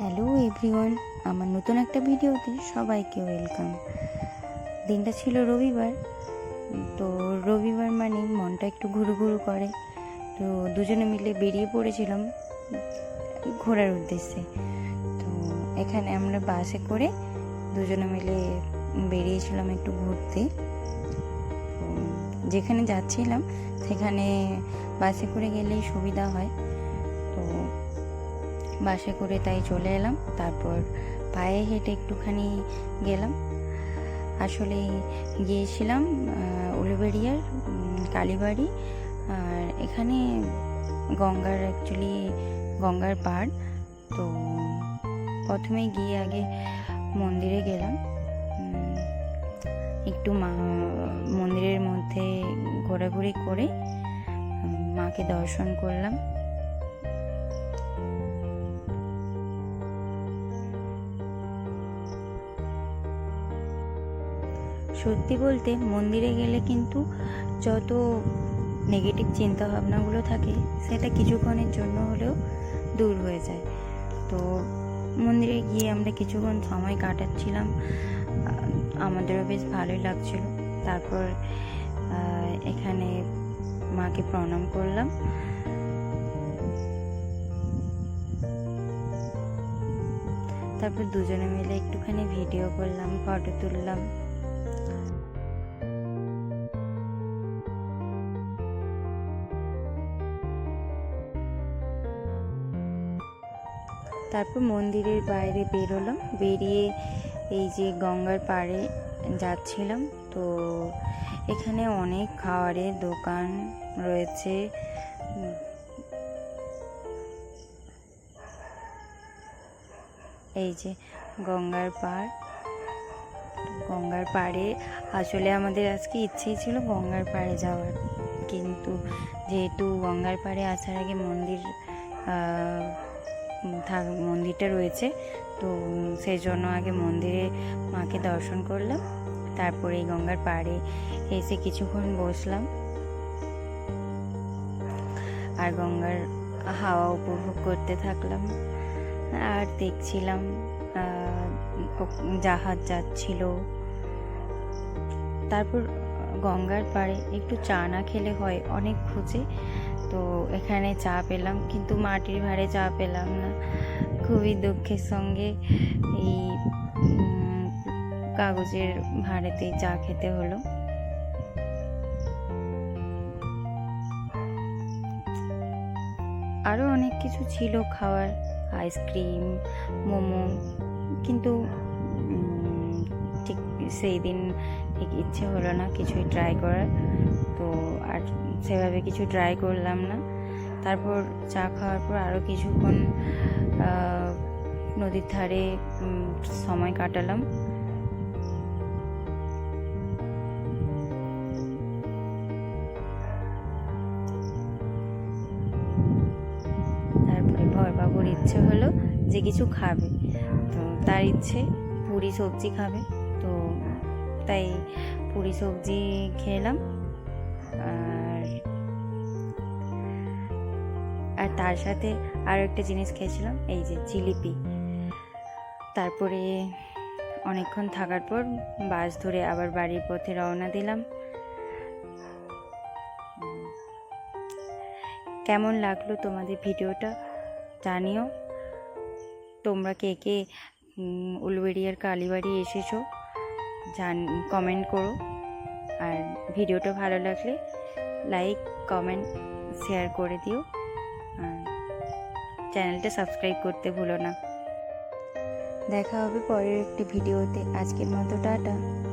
Hello everyone, আমার নতুন একটা ভিডিওতে সবাইকে ওয়েলকাম। দিনটা ছিল রবিবার, তো রবিবার মানে মনটা একটু ঘুরু ঘুরু করে। তো দুজনে মিলে বেরিয়ে পড়েছিলাম ঘোরার উদ্দেশ্যে। তো এখানে আমরা বাসে করে দুজনে মিলে বেরিয়েছিলাম একটু ঘুরতে। যেখানে যাচ্ছিলাম, সেখানে বাসে করে গেলেই সুবিধা হয়। তো বাসে করে তাই চলে এলাম। তারপর পায়ে হেঁটে একটুখানি গেলাম। আসলে গিয়েছিলাম উলুবেড়িয়ার কালীবাড়ি। আর এখানে গঙ্গার অ্যাকচুয়ালি গঙ্গার পাড়। তো প্রথমে গিয়ে আগে মন্দিরে গেলাম। একটু মা, মন্দিরের মধ্যে ঘোরাঘুরি করে মাকে দর্শন করলাম। সত্যি বলতে মন্দিরে গেলে কিন্তু যত নেগেটিভ চিন্তা ভাবনাগুলো থাকে, সেটা কিছুক্ষণের জন্য হলেও দূর হয়ে যায়। তো মন্দিরে গিয়ে আমরা কিছুক্ষণ সময় কাটাচ্ছিলাম। আমাদেরও বেশ ভালোই লাগছিল। তারপর এখানে মাকে প্রণাম করলাম। তারপর দুজনে মিলে একটুখানি ভিডিও করলাম ফটো তুললাম। তারপর মন্দিরের বাইরে বেরোলাম। বেরিয়ে এই যে গঙ্গার পাড়ে যাচ্ছিলাম। তো এখানে অনেক খাওয়ারের দোকান রয়েছে। এই যে গঙ্গার পাড়। গঙ্গার পাড়ে আসলে আমাদের আজকে ইচ্ছেই ছিল গঙ্গার পাড়ে যাওয়ার। কিন্তু যেহেতু গঙ্গার পাড়ে আসার আগে মন্দির মন্দিরটা রয়েছে। তো সেই জন্য আগে মন্দিরে মাকে দর্শন করলাম। তারপরে এই গঙ্গার পাড়ে এসে কিছুক্ষণ বসলাম। আর গঙ্গার হাওয়া উপভোগ করতে থাকলাম। আর দেখছিলাম জাহাজ যাচ্ছিল। তারপর গঙ্গার পাড়ে একটু চা না খেলে হয় অনেক খুঁজে। তো এখানে চা পেলাম, কিন্তু মাটির ভাঁড়ে চা পেলাম না। খুবই দুঃখের সঙ্গে এই কাগজের ভাঁড়েতেই চা খেতে হলো। আরও অনেক কিছু ছিল, খাওয়ার, আইসক্রিম, মোমো, কিন্তু ঠিক সেই দিন ঠিক ইচ্ছে হলো না কিছুই ট্রাই করার। তো আর সেভাবে কিছু ট্রাই করলাম না। তারপর চা খাওয়ার পর আরও কিছুক্ষণ নদীর ধারে সময় কাটালাম। তারপরে ভরবাবুর ইচ্ছে হলো যে কিছু খাবে। তো তার ইচ্ছে পুরি সবজি খাবে। তো তাই পুরি সবজি খেলাম। আর তার সাথে আরও একটা জিনিস খেয়েছিলাম, এই যে জিলিপি। তারপরে অনেকক্ষণ থাকার পর বাস ধরে আবার বাড়ির পথে রওনা দিলাম। কেমন লাগল তোমাদের ভিডিওটা জানিও। তোমরা কে কে উলবেড়িয়ার কালীবাড়ি এসেছ জান কমেন্ট করো। আর ভিডিওটা ভালো লাগলে লাইক কমেন্ট শেয়ার করে দিও। আর চ্যানেলটা সাবস্ক্রাইব করতে ভুলো না। দেখা হবে পরের একটি ভিডিওতে। আজকের মতো টাটা।